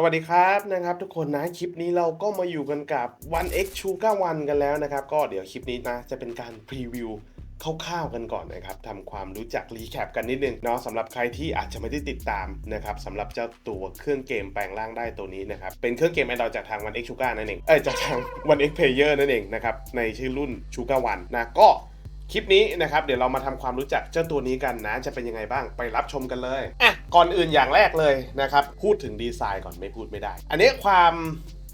สวัสดีครับนะครับ ทุกคนนะคลิปนี้เราก็มาอยู่กันกับ One X Chu 9วันกันแล้วนะครับ ก็เดี๋ยวคลิปนี้นะจะเป็นการพรีวิวคร่าวๆกันก่อนนะครับทำความรู้จักรีแคปกันนิดนึงเนาะสำหรับใครที่อาจจะไม่ได้ติดตามนะครับสำหรับเจ้าตัวเครื่องเกมแปลงร่างได้ตัวนี้นะครับ เป็นเครื่องเกม Android จากทาง One X Chu 9นั่นเองเอ้ยจากทาง One X Player นั่นเองนะครับ ในชื่อรุ่น Chu 9วันนะก็ คลิปนี้นะครับเดี๋ยวเรามาทำความรู้จักเจ้าตัวนี้กันนะ จะเป็นยังไงบ้างไปรับชมกันเลยอะก่อนอื่นอย่างแรกเลยนะครับ พูดถึงดีไซน์ก่อนไม่พูดไม่ได้ อันนี้ความ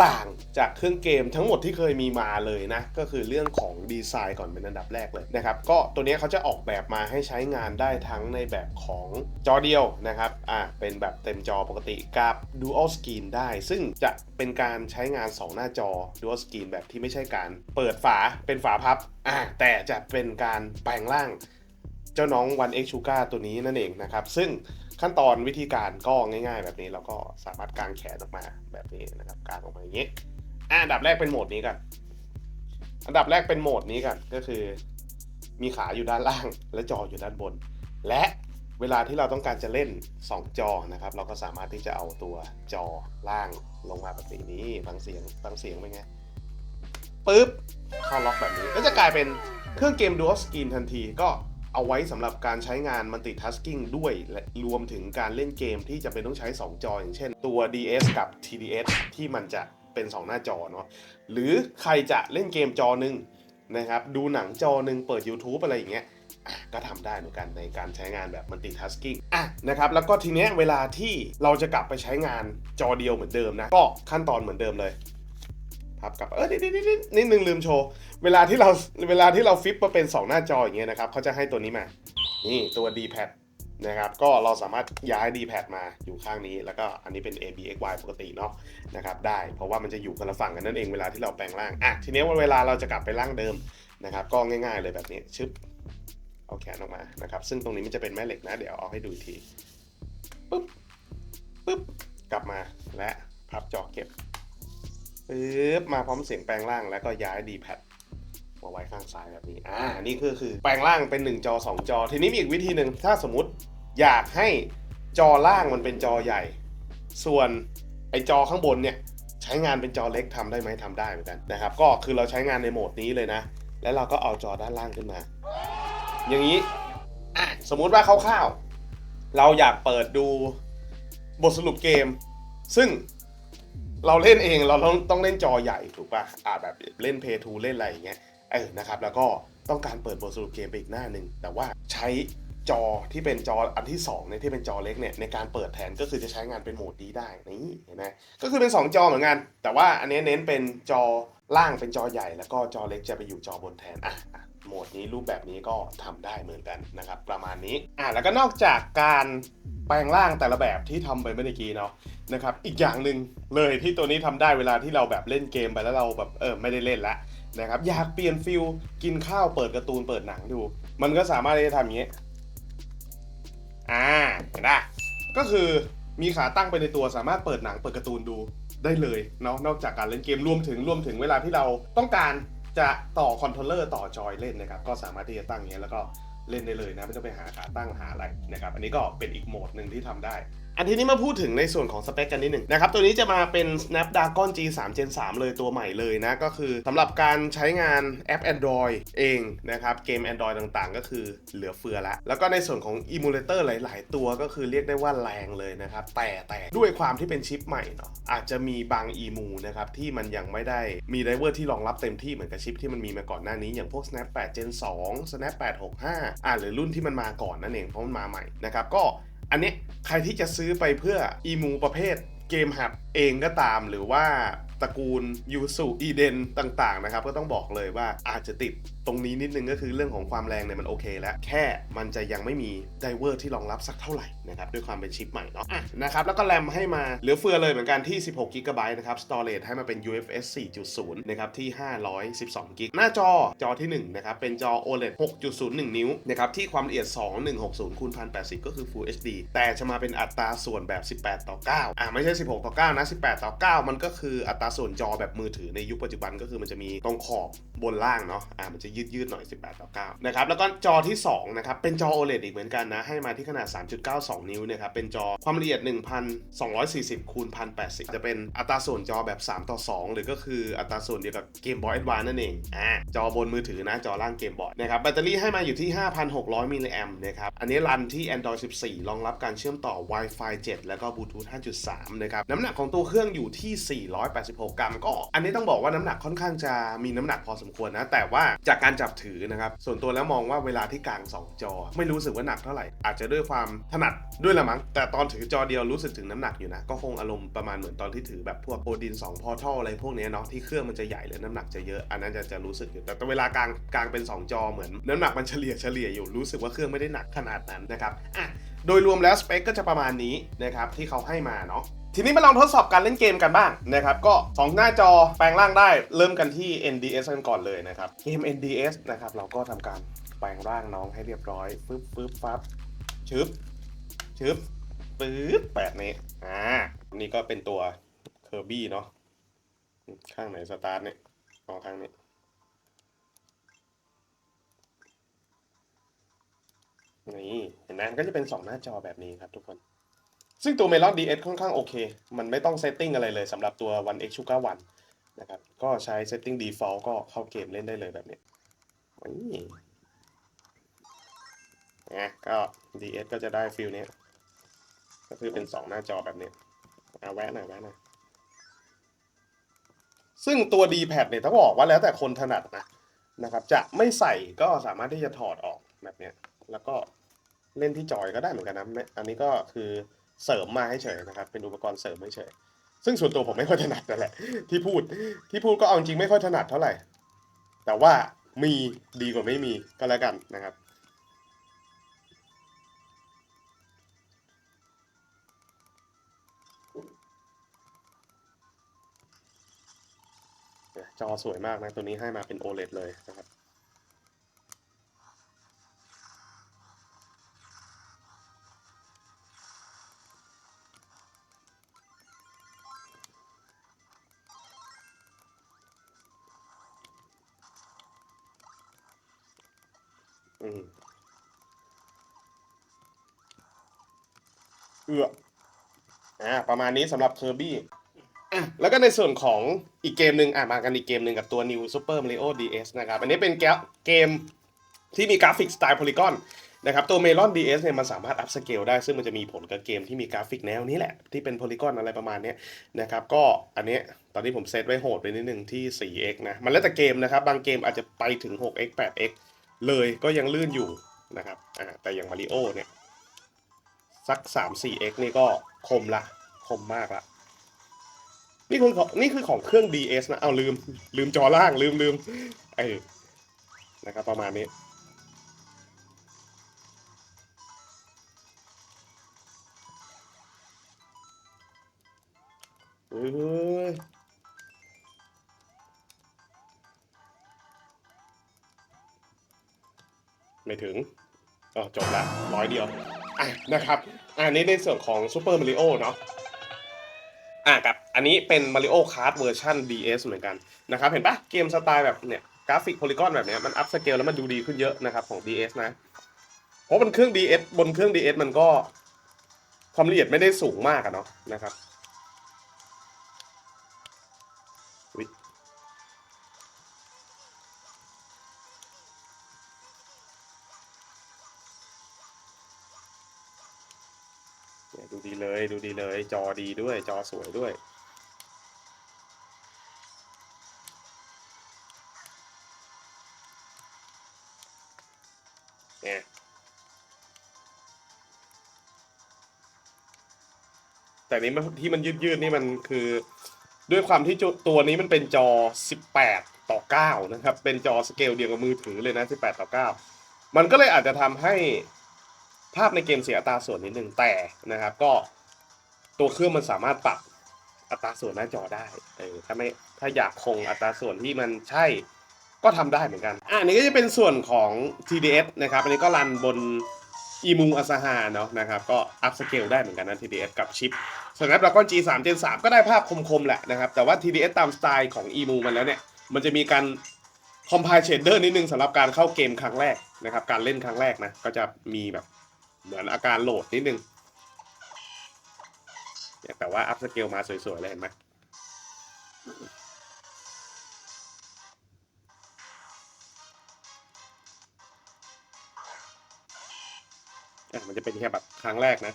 ต่างจากเครื่องเกมทั้งหมดที่เคยมีมาเลยนะ ก็คือเรื่องของดีไซน์ก่อนเป็นอันดับแรกเลยนะครับ ก็ตัวนี้เขาจะออกแบบมาให้ใช้งานได้ทั้งในแบบของจอเดียวนะครับ อะเป็นแบบเต็มจอปกติกับ Dual Screen ได้ ซึ่งจะเป็นการใช้งาน 2 หน้าจอ Dual Screen แบบที่ไม่ใช่การเปิดฝาเป็นฝาพับ อะแต่จะเป็นการแปลงร่าง เจ้าน้อง One X Sugar ตัวนี้นั่นเองนะครับ ซึ่ง ขั้นตอนวิธีการก็ง่าย ๆ แบบนี้เราก็สามารถกางแขนออกมาแบบนี้นะครับกางออกมาอย่างนี้อะอันดับแรกเป็นโหมดนี้กัน อันดับแรกเป็นโหมดนี้กันก็คือ มีขาอยู่ด้านล่าง และจออยู่ด้านบน และเวลาที่เราต้องการจะเล่น 2 จอนะครับ เราก็สามารถที่จะเอาตัวจอล่างลงมาแบบนี้ฟังเสียงฟังเสียงเป็นไงปึ๊บเข้าล็อกแบบนี้ก็จะกลายเป็นเครื่องเกม Dual Screen ทันทีก็ เอาไว้สำหรับการใช้งาน multitasking ด้วยและรวมถึงการเล่นเกมที่จะเป็นต้องใช้ 2 จอ อย่างเช่น ตัว DS กับ TDS ที่มันจะเป็น 2 หน้าจอเนาะหรือใครจะเล่นเกมจอหนึ่งนะครับดูหนังจอหนึ่งเปิด YouTube อะไรอย่างเงี้ยก็ทำได้เหมือนกันในการใช้งานแบบ multitasking อะนะครับแล้วก็ทีเนี้ยเวลาที่เราจะกลับไปใช้งานจอเดียวเหมือนเดิมนะ ก็ขั้นตอนเหมือนเดิมเลย พับกับเออนิดนิดนิดนิดหนึ่งลืมโชว์เวลาที่เราเวลาที่เราฟิปมาเป็น 2 หน้าจออย่างเงี้ยนะครับเขาจะให้ตัวนี้มา นี่ตัว D-pad นะครับก็เราสามารถย้าย D-pad มาอยู่ข้างนี้ แล้วก็อันนี้เป็น A B X Y ปกติเนาะนะครับได้เพราะว่ามันจะอยู่คนละฝั่งกันนั่นเองเวลาที่เราแปลงร่างอะทีนี้ว่าเวลาเราจะกลับไปร่างเดิมนะครับก็ง่าย ๆเลยแบบนี้ชึบเอาแขนออกมานะครับซึ่งตรงนี้มันจะเป็นแม่เหล็กนะเดี๋ยวเอาให้ดูอีกทีปึ๊บปึ๊บกลับมาและพับจอเก็บ ปึ๊บมาพร้อมเสียงแปลงร่างแล้วก็ย้าย D-pad มาไว้ข้างซ้ายแบบนี้ อ่า นี่คือคือแปลงร่างเป็น 1 จอ 2 จอ ทีนี้มีอีกวิธีหนึ่ง ถ้าสมมติอยากให้จอล่างมันเป็นจอใหญ่ ส่วนไอจอข้างบนเนี่ยใช้งานเป็นจอเล็กทำได้ไหมทำได้เหมือนกันนะครับ ก็คือเราใช้งานในโหมดนี้เลยนะ แล้วเราก็เอาจอด้านล่างขึ้นมา อย่างนี้ อะ สมมุติว่าคร่าวๆเราอยากเปิดดูบทสรุปเกม ซึ่ง เราเล่นเองเราต้องต้องเล่นจอใหญ่ถูกปะ่ะอ่าแบบเล่นเพย์ทูเล่นอะไรอย่างเงี้ยเออนะครับแล้วก็ต้องการเปิดบทสรุปเกมไปอีกหน้าหนึ่งแต่ว่าใช้จอที่เป็นจออันที่2เนี่ยที่เป็นจอเล็กเนี่ยในการเปิดแทนก็คือจะใช้งานเป็นโหมดนี้ได้นี่เห็นไหมก็คือเป็น 2 จอเหมือนกัน แต่ว่าอันนี้เน้นเป็นจอล่างเป็นจอใหญ่ แล้วก็จอเล็กจะไปอยู่จอบนแทนอะโหมดนี้รูปแบบนี้ก็ทำได้เหมือนกันนะครับประมาณนี้อะแล้วก็นอกจากการแปลงร่างแต่ละแบบที่ทำไปเมื่อกี้เนาะ นะครับอีกอย่างหนึ่งเลยที่ตัวนี้ทำได้เวลาที่เราแบบเล่นเกมไปแล้วเราแบบเออไม่ได้เล่นแล้วนะครับอยากเปลี่ยนฟิลกินข้าวเปิดการ์ตูนเปิดหนังดู มันก็สามารถที่จะทำอย่างนี้อ่าเห็นปะก็คือมีขาตั้งไปในตัวสามารถเปิดหนังเปิดการ์ตูนดูได้เลยเนาะนอกจากการเล่นเกมรวมถึงรวมถึงเวลาที่เราต้องการจะต่อคอนโทรลเลอร์ต่อจอยเล่นนะครับก็สามารถที่จะตั้งอย่างนี้ยแล้วก็เล่นได้เลยนะไม่ต้องไปหาขาตั้งหาอะไรนะครับอันนี้ก็เป็นอีกโหมดหนึ่งที่ทำได้ อันทีนี้มาพูดถึงในส่วนของสเปคกันนิดหนึ่งนะครับ ตัวนี้จะมาเป็น Snapdragon G3 Gen 3 เลยตัวใหม่เลยนะ ก็คือสำหรับการใช้งานแอป Android เองนะครับ เกม Android ต่างๆ ก็คือเหลือเฟือละ แล้วก็ในส่วนของ Emulator หลาย ๆ ตัวก็คือเรียกได้ว่าแรงเลยนะครับ แต่แต่ด้วยความที่เป็นชิปใหม่เนาะอาจจะมีบาง EMU นะครับ ที่มันยังไม่ได้มีไดเวอร์ที่รองรับเต็มที่เหมือนกับชิปที่มันมีมาก่อนหน้านี้อย่างพวก Snap 8 Gen 2 Snap 865อ่าหรือรุ่นที่มันมาก่อนนั่นเองเพราะมันมาใหม่นะครับก็ อันนี้ใครที่จะซื้อไปเพื่ออีมูประเภทเกมหับเองก็ตามหรือว่า ตระกูลยูสุอีเดนต่างๆนะครับก็ต้องบอกเลยว่าอาจจะติดตรงนี้นิดนึงก็คือเรื่องของความแรงเนี่ยมันโอเคแล้วแค่มันจะยังไม่มีไดเวอร์ที่รองรับสักเท่าไหร่นะครับด้วยความเป็นชิปใหม่เนาะอะนะครับแล้วก็แรมให้มาเหลือเฟือเลยเหมือนกันที่ 16 g b นะครับ Storage ให้มาเป็น UFS 4.0 นะครับที่ 512 g b หน้าจอจอที่1นะครับเป็นจอ OLED 6.01 นิ้วนะครับที่ความละเอียด 2160คูณ1080 ก็คือ Full HD แต่จะมาเป็นอัตราส่วนแบบ 18 ต่อ 9 อะไม่ใช่ 16 ต่อ 9 นะ 18 ต่อ 9 มันก็คืออัตราส่วนจอแบบมือถือในยุคปัจจุบันก็คือมันจะมีตรงขอบบนล่างเนาะอ่ามันจะยืดยืดๆหน่อย 18ต่อ9นะครับแล้วก็จอที่2นะครับเป็นจอ OLED อีกเหมือนกันนะ ให้มาที่ขนาด 3.92 นิ้วนะครับเป็นจอความละเอียด 1240คูณ1080 จะเป็นอัตราส่วนจอแบบ 3 ต่อ 2 หรือก็คืออัตราส่วนเดียวกับเกมบอยแอดวานนั่นเองอ่าจอบนมือถือนะจอล่างเกมบอยนะครับแบตเตอรี่ให้มาอยู่ที่ 5,600 มิลลิแอมป์นะครับอันนี้รันที่ Android 14 รองรับการเชื่อมต่อ Wi-Fi 7 แล้วก็ Bluetooth 5.3 นะครับน้ำหนักของตัวเครื่องอยู่ที่ 486กรัม ก็อันนี้ต้องบอกว่าน้ำหนักค่อนข้างจะมีน้ำหนักพอสมควรนะ แต่ว่าจากการจับถือนะครับ ส่วนตัวแล้วมองว่าเวลาที่กลาง 2 จอ ไม่รู้สึกว่าหนักเท่าไหร่ อาจจะด้วยความถนัดด้วยละมั้ง แต่ตอนถือจอเดียวรู้สึกถึงน้ำหนักอยู่นะ ก็คงอารมณ์ประมาณเหมือนตอนที่ถือแบบพวกโอดิน2พอทัลอะไรพวกนี้เนาะที่เครื่องมันจะใหญ่เลยน้ำหนักจะเยอะ อันนั้นจะจะรู้สึกอยู่ แต่เวลากลางกลางเป็น 2 จอเหมือนน้ำหนักมันเฉลี่ยเฉลี่ยอยู่รู้สึกว่าเครื่องไม่ได้หนักขนาดนั้นนะครับอะโดยรวมแล้วสเปคก็จะประมาณนี้นะครับที่เขาให้มาเนาะ ทีนี้มาลองทดสอบการเล่นเกมกันบ้างนะครับก็ 2 หน้าจอแปลงร่างได้เริ่มกันที่ NDS กันก่อนเลยนะครับเกม NDS นะครับเราก็ทำการแปลงร่างน้องให้เรียบร้อยฟึบฟึบฟับชึบชึบปื๊ดแปดนี้อ่านี่ก็เป็นตัวเคอร์บี้เนาะข้างไหนสตาร์ทเนี่ยอ๋อข้างนี้นี่เห็นไหมมันก็จะเป็น 2 หน้าจอแบบนี้ครับทุกคน ซึ่งตัว Melon DS ค่อนข้างโอเค มันไม่ต้องเซตติ้งอะไรเลยสำหรับตัว One X Sugar One นะครับ ก็ใช้เซตติ้ง default ก็เข้าเกมเล่นได้เลยแบบนี้นี่นะก็ DS ก็จะได้ฟิลนี้ ก็คือเป็น2หน้าจอแบบนี้เอาแวะหน่อยแวะหน่อยซึ่งตัว D-pad เนี่ยต้องบอกว่าแล้วแต่คนถนัดนะนะครับ จะไม่ใส่ก็สามารถที่จะถอดออกแบบนี้ แล้วก็เล่นที่จอยก็ได้เหมือนกันนะไม่อันนี้ก็คือ เสริมมาให้เฉยนะครับ เป็นอุปกรณ์เสริมให้เฉย ซึ่งส่วนตัวผมไม่ค่อยถนัดนั่นแหละ ที่พูดที่พูดก็เอาจริงไม่ค่อยถนัดเท่าไหร่ แต่ว่ามีดีกว่าไม่มีก็แล้วกันนะครับจอสวยมากนะ ตัวนี้ให้มาเป็น OLED เลยนะครับ เอืออ่าประมาณนี้สำหรับเคอร์บี้อะแล้วก็ในส่วนของอีกเกมหนึ่งอะมากันอีกเกมหนึ่งกับตัว New Super Mario DS นะครับ อันนี้เป็นแกเกมที่มีกราฟิกสไตล์โพลีกอนนะครับตัว Melon DS เนี่ยมันสามารถอัพสเกลได้ ซึ่งมันจะมีผลกับเกมที่มีกราฟิกแนวนี้แหละ ที่เป็นโพลีกอนอะไรประมาณเนี้ยนะครับ ก็อันเนี้ยตอนนี้ผมเซตไว้โหดไปนิดนึงที่ 4x นะ มันแล้วแต่เกมนะครับ บางเกมอาจจะไปถึง 6x 8x เลยก็ยังลื่นอยู่นะครับแต่อย่างมาริโอเนี่ย สัก 3 4x นี่ก็คมละ คมมากละนี่คือของนี่คือของเครื่อง DS นะ เอาลืม ลืมจอล่างลืมลืมเออนะครับประมาณนี้ เอ้ย ไม่ถึงอ๋อจบละร้อยเดียวอะนะครับอันนี้ในส่วนของ Super Mario เนาะอะกับอันนี้เป็น Mario Kart เวอร์ชัน DS เหมือนกันนะครับเห็นปะเกมสไตล์แบบเนี่ยกราฟิกโพลีกอนแบบเนี้ยมันอัพสเกลแล้วมันดูดีขึ้นเยอะนะครับของ DS นะ เพราะบนเครื่อง DS บนเครื่อง DS มันก็ความละเอียดไม่ได้สูงมากอะเนาะนะครับ ดีเลยดูดีเลย จอดีด้วยจอสวยด้วย เนี่ยแต่นี้มันที่มันยืดยืดๆนี่มันคือ ด้วยความที่ตัวนี้มันเป็นจอ 18 ต่อ 9 นะครับ เป็นจอสเกลเดียวกับมือถือเลยนะ 18 ต่อ 9 มันก็เลยอาจจะทำให้ ภาพในเกมเสียอัตราส่วนนิดนึงแต่นะครับ ก็ตัวเครื่องมันสามารถปรับอัตราส่วนหน้าจอได้เออถ้าไม่ถ้าอยากคงอัตราส่วนที่มันใช่ก็ทำได้เหมือนกันอะอันนี้ก็จะเป็นส่วนของ TDS นะครับ อันนี้ก็รันบนอีมูอาซาฮาเนาะนะครับ ก็อัพสเกลได้เหมือนกันนะ TDS กับชิป Snapdragon G3 Gen 3ก็ได้ภาพคมๆแหละนะครับ แต่ว่า TDS ตามสไตล์ของ EMU มันแล้วเนี่ย มันจะมีการ compile shader นิดนึงสำหรับการเข้าเกมครั้งแรกนะครับ การเล่นครั้งแรกนะ ก็จะมีแบบ เหมือนอาการโหลดนิดนึงเนี่ยแต่ว่าอัพสเกลมาสวยๆเลยเห็นไหมอ่มันจะเป็นแค่แบบครั้งแรกนะ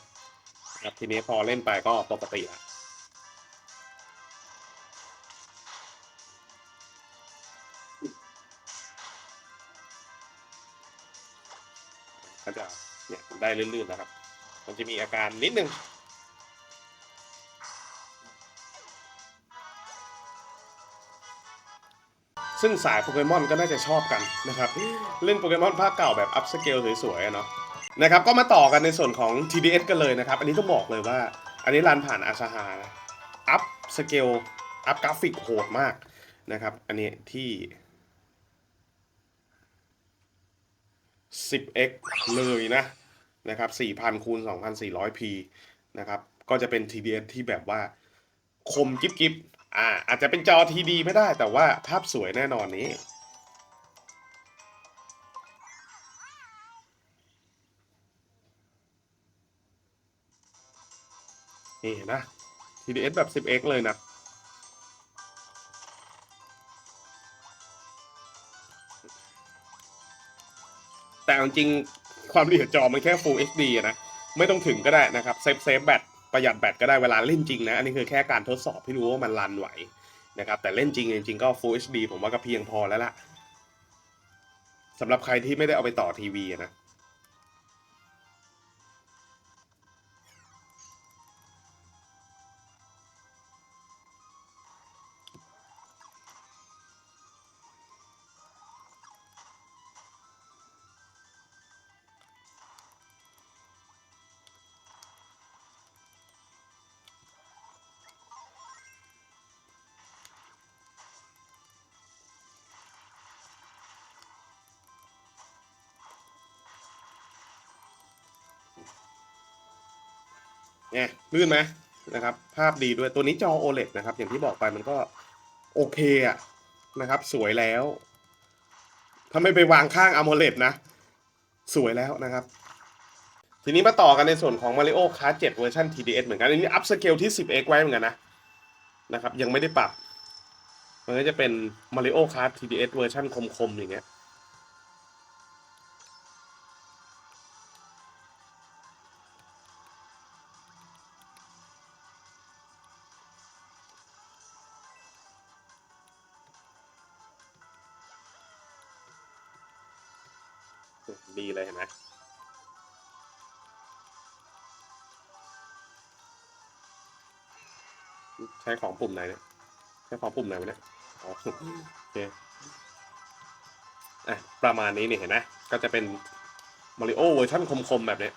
ครับทีนี้พอเล่นไปก็ปกติละ ได้ลื่นๆนะครับ มันจะมีอาการนิดนึงซึ่งสายโปเกมอนก็น่าจะชอบกันนะครับ เล่นโปเกมอนภาคเก่าแบบอัพสเกลสวยๆเนาะนะครับก็มาต่อกันในส่วนของ TDS กันเลยนะครับ อันนี้ต้องบอกเลยว่า อันนี้รันผ่านอาซาฮานะอัพสเกลอัพกราฟิกโหดมากนะครับ อันนี้ที่ 10x เลยนะ นะครับ4,000คูณ 2,400p นะครับก็จะเป็น TDS ที่แบบว่าคมกิบกิบอ่าอาจจะเป็นจอ TD ไม่ได้แต่ว่าภาพสวยแน่นอนนี้นี่นะ TDS แบบ 10x เลยนะ แต่จริง ความละเอียดจอมันแค่ Full HD นะ ไม่ต้องถึงก็ได้นะครับ เซฟเซฟแบตประหยัดแบตก็ได้เวลาเล่นจริงนะ อันนี้คือแค่การทดสอบให้รู้ว่ามันรันไหวนะครับ แต่เล่นจริงจริงก็ Full HD ผมว่าก็เพียงพอแล้วล่ะสำหรับใครที่ไม่ได้เอาไปต่อทีวีนะ ไงลื่นไหมนะครับ ภาพดีด้วยตัวนี้จอ OLED นะครับ อย่างที่บอกไปมันก็โอเคอะนะครับ สวยแล้วถ้าไม่ไปวางข้าง AMOLED นะ สวยแล้วนะครับ ทีนี้มาต่อกันในส่วนของ Mario Kart 7เวอร์ชัน TDS เหมือนกันอันนี้อัพสเกลที่ 10x ไว้เหมือนกันนะนะครับ ยังไม่ได้ปรับ มันก็จะเป็น Mario Kart TDS เวอร์ชันคมๆอย่างเงี้ย ดีเลยเห็นไหมใช้ของปุ่มไหนเนี่ยใช้ของปุ่มไหนวะเนี่ยอ๋อโอเคอะประมาณนี้นี่เห็นไหมก็จะเป็นมาริโอเวอร์ชันคมๆแบบเนี้ย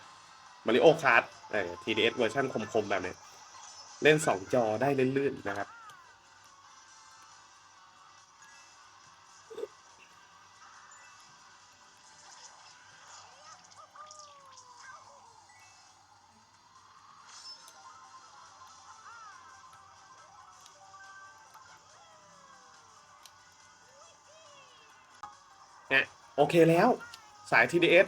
มาริโอคาร์ดเออ TDS เวอร์ชันคมๆแบบเนี้ยเล่นสองจอได้ลื่นๆนะครับ อเคแล้ว สาย TDS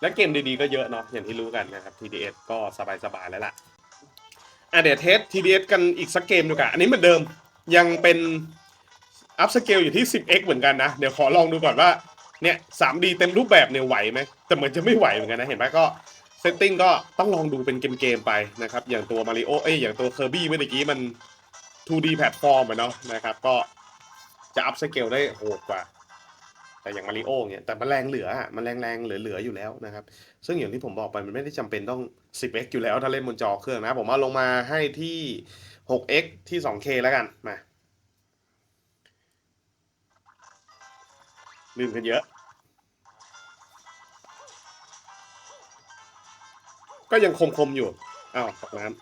และเกมดีๆก็เยอะเนาะอย่างที่รู้กันนะครับ TDS ก็สบายๆแล้วล่ะ อะเดี๋ยวเทส TDS กันอีกสักเกมดูกันอันนี้เหมือนเดิมยังเป็นอัพสเกลอยู่ที่ 10x เหมือนกันนะ เดี๋ยวขอลองดูก่อนว่าเนี่ย 3D เต็มรูปแบบเนี่ยไหวไหมแต่เหมือนจะไม่ไหวเหมือนกันนะ เห็นไหมก็ เซตติ้งก็ต้องลองดูเป็นเกมๆไปนะครับ อย่างตัวมาริโอเอ้ยอย่างตัวเคอร์บี้เมื่อกี้มัน 2D แพลตฟอร์มอะเนาะนะครับ ก็จะอัพสเกลได้โหดกว่า แต่อย่างมาริโอเนี่ยแต่มันแรงเหลืออะมันแรงแรงเหลือๆอยู่แล้วนะครับ ซึ่งอย่างที่ผมบอกไปมันไม่ได้จำเป็นต้อง 10x อยู่แล้วถ้าเล่นบนจอเครื่องนะ ผมเอาลงมาให้ที่ 6x ที่ 2k แล้วกันมาลืมกันเยอะ ก็ยังคมๆอยู่อ้าวตกน้ำ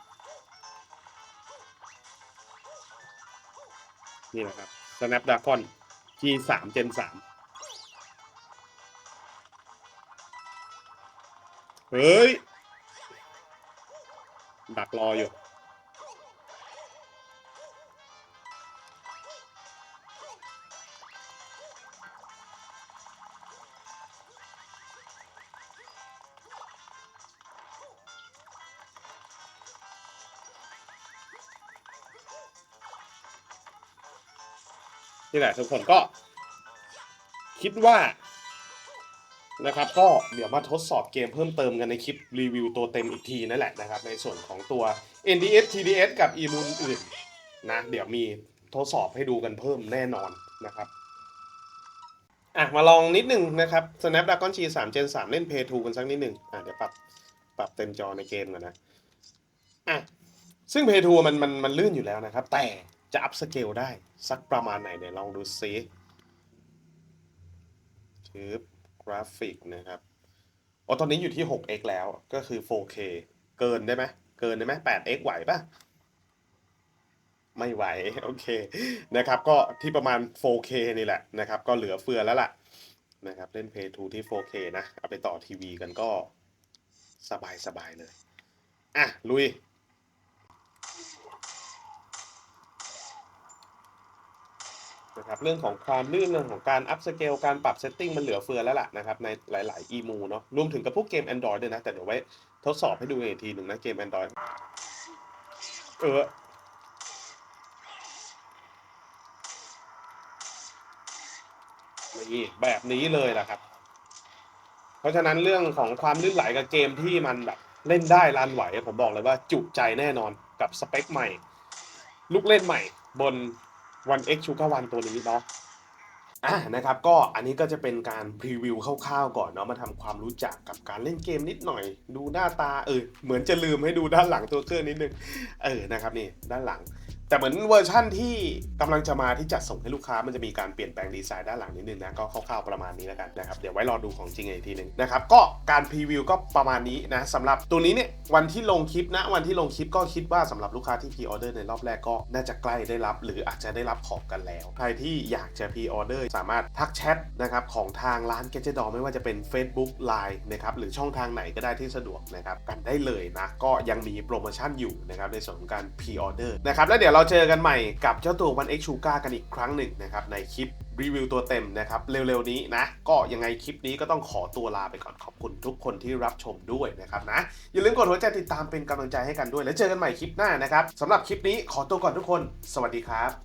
นี่นะครับ Snapdragon G3 Gen 3เฮ้ย ดักรออยู่ นี่แหละทุกคนก็ คิดว่านะครับก็เดี๋ยวมาทดสอบเกมเพิ่มเติมกันในคลิปรีวิวตัวเต็มอีกทีนั่นแหละนะครับ ในส่วนของตัว NDS TDS กับ e m u n อื่นนะ เดี๋ยวมีทดสอบให้ดูกันเพิ่มแน่นอนนะครับอะมาลองนิดหนึ่งนะครับ Snapdragon G 3 Gen 3 เล่น Play 2กันสักนิดหนึ่งอะเดี๋ยวปรับปรับเต็มจอในเกมก่อนนะอะซึ่ง Play 2มันมันมันลื่นอยู่แล้วนะครับ แต่ จะอัพสเกลได้ สักประมาณไหนเนี่ยลองดูซิชืบกราฟิกนะครับโอ้ตอนนี้อยู่ที่ 6x แล้วก็คือ 4k เกินได้ไหมเกินได้ไหม 8x ไหวปะไม่ไหว โอเคนะครับ ก็ที่ประมาณ 4k นี่แหละนะครับ ก็เหลือเฟือแล้วล่ะนะครับ เล่น Play 2ที่ 4k นะ เอาไปต่อทีวีกันก็สบายสบายเลย อะ ลุย นะครับเรื่องของความลื่นเรื่องของการอัพสเกลการปรับเซตติ้งมันเหลือเฟือแล้วล่ะนะครับในหลาย ๆ อีมูเนาะรวมถึงกับพวกเกม Android ด้วยนะ แต่เดี๋ยวไว้ทดสอบให้ดูอีกทีหนึ่งนะเกม Android เออนี่แบบนี้เลยล่ะครับ เพราะฉะนั้นเรื่องของความลื่นไหลกับเกมที่มันแบบเล่นได้รันไหวผมบอกเลยว่าจุใจแน่นอนกับสเปคใหม่ ลูกเล่นใหม่บน One X Sugar One ตัวนี้เนาะอะนะครับก็อันนี้ก็จะเป็นการพรีวิวคร่าวๆก่อนเนาะมาทำความรู้จักกับการเล่นเกมนิดหน่อย ดูหน้าตาเออเหมือนจะลืมให้ดูด้านหลังตัวเครื่องนิดนึงเออนะครับนี่ด้านหลัง แต่เหมือนเวอร์ชั่นที่กำลังจะมาที่จัดส่งให้ลูกค้ามันจะมีการเปลี่ยนแปลงดีไซน์ด้านหลังนิดนึงนะก็คร่าวๆประมาณนี้แล้วกันนะครับเดี๋ยวไว้รอดูของจริงอีกทีหนึ่งนะครับก็การพรีวิวก็ประมาณนี้นะสำหรับตัวนี้เนี่ยวันที่ลงคลิปนะวันที่ลงคลิปก็คิดว่าสำหรับลูกค้าที่พรีออเดอร์ในรอบแรกก็น่าจะใกล้ได้รับ หรืออาจจะได้รับของกันแล้ว ใครที่อยากจะพรีออเดอร์สามารถทักแชทนะครับของทางร้าน g a d g e t d o ไม่ว่าจะเป็น Facebook Line นะครับหรือช่องทางไหนก็ได้ที่สะดวกนะครับกันได้เลยนะก็ยังมีโปรโมชั่นอยู่นะครับในส่วนของการพรีออเดอร์นะครับแล้วเดี๋ยวเราเจอกันใหม่กับเจ้าตัววันเอ็กชูก้ากันอีกครั้งหนึ่งนะครับในคลิปรีวิวตัวเต็มนะครับเร็วๆนี้นะก็ยังไงคลิปนี้ก็ต้องขอตัวลาไปก่อนขอบคุณทุกคนที่รับชมด้วยนะครับนะอย่าลืมกดหัวใจติดตามเป็นกำลังใจให้กันด้วย แล้วเจอกันใหม่คลิปหน้านะครับสำหรับคลิปนี้ขอตัวก่อนทุกคน สวัสดีครับ